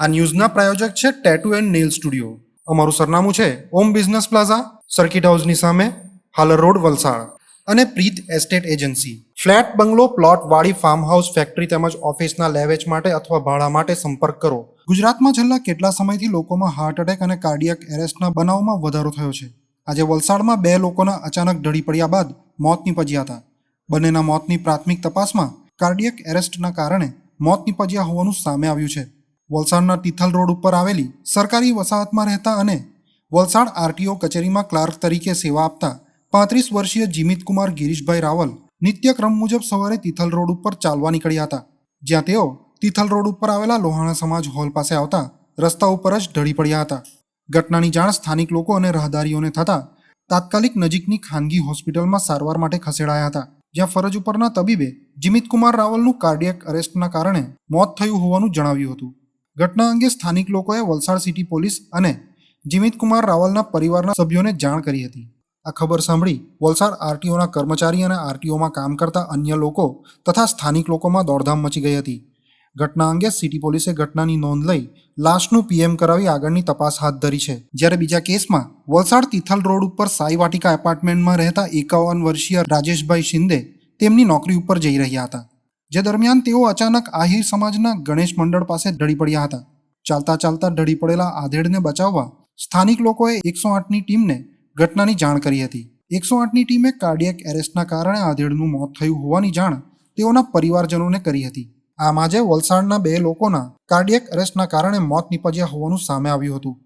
આ ન્યૂઝના પ્રાયોજક છે tattoo and nail studio અમારું સરનામું છે ઓમ બિઝનેસ પ્લાઝા સર્કિટ હાઉસની સામે, હાલર રોડ, વલસાડ. અને Preet estate agency flat, bungalow, plot, વાડી ફાર્મ હાઉસ ફેક્ટરી તેમજ ઓફિસના લેવેચ માટે અથવા ભાડા માટે સંપર્ક કરો. ગુજરાતમાં છેલ્લા કેટલા સમયથી લોકોમાં હાર્ટ એટેક અને કાર્ડિયક એરેસ્ટના બનાવમાં વધારો થયો છે? આજે વલસાડમાં બે લોકોના અચાનક ઢળી પડ્યા બાદ મોત નીપજ્યા હતા. બંનેના મોતની પ્રાથમિક તપાસમાં કાર્ડિયક એરેસ્ટના કારણે મોત નીપજ્યા હોવાનું સામે આવ્યું છે. વલસાડના તિથલ રોડ ઉપર આવેલી સરકારી વસાહતમાં રહેતા અને વલસાડ આરટીઓ કચેરીમાં ક્લાર્ક તરીકે સેવા આપતા પાંત્રીસ વર્ષીય જીમિત કુમાર ગિરીશભાઈ રાવલ નિત્યક્રમ મુજબ સવારે તિથલ રોડ ઉપર ચાલવા નીકળ્યા હતા. જ્યાં તેઓ તિથલ રોડ ઉપર આવેલા લોહાણા સમાજ હોલ પાસે આવતા રસ્તા ઉપર જ ઢળી પડ્યા હતા. ઘટનાની જાણ સ્થાનિક લોકો અને રાહદારીઓને થતાં તાત્કાલિક નજીકની ખાનગી હોસ્પિટલમાં સારવાર માટે ખસેડાયા હતા. જ્યાં ફરજ ઉપરના તબીબે જીમિત કુમાર રાવલનું કાર્ડિયક અરેસ્ટના કારણે મોત થયું હોવાનું જણાવ્યું હતું. ઘટના અંગે સ્થાનિક લોકોએ વલસાડ સિટી પોલીસ અને જીમિતકુમાર રાવલના પરિવારના સભ્યોને જાણ કરી હતી. આ ખબર સાંભળી વલસાડ આરટીઓના કર્મચારી અને આરટીઓમાં કામ કરતા અન્ય લોકો તથા સ્થાનિક લોકોમાં દોડધામ મચી ગઈ હતી. ઘટના અંગે સિટી પોલીસે ઘટનાની નોંધ લઈ લાશનું પીએમ કરાવી આગળની તપાસ હાથ ધરી છે. જ્યારે બીજા કેસમાં વલસાડ તિથલ રોડ ઉપર સાઈ વાટિકા એપાર્ટમેન્ટમાં રહેતા એકાવન વર્ષીય રાજેશભાઈ શિંદે તેમની નોકરી ઉપર જઈ રહ્યા હતા. જે દરમિયાન તેઓ અચાનક આહિર સમાજના ગણેશ મંડળ પાસે ઢળી પડ્યા હતા. ચાલતા ચાલતા ઢળી પડેલા આધેડને બચાવવા સ્થાનિક લોકોએ એકસો આઠની ટીમને ઘટનાની જાણ કરી હતી. એકસો આઠની ટીમે કાર્ડિયક એરેસ્ટના કારણે આધેડનું મોત થયું હોવાની જાણ તેઓના પરિવારજનોને કરી હતી. આમ આજે વલસાડના બે લોકોના કાર્ડિયક એરેસ્ટના કારણે મોત નીપજ્યા હોવાનું સામે આવ્યું હતું.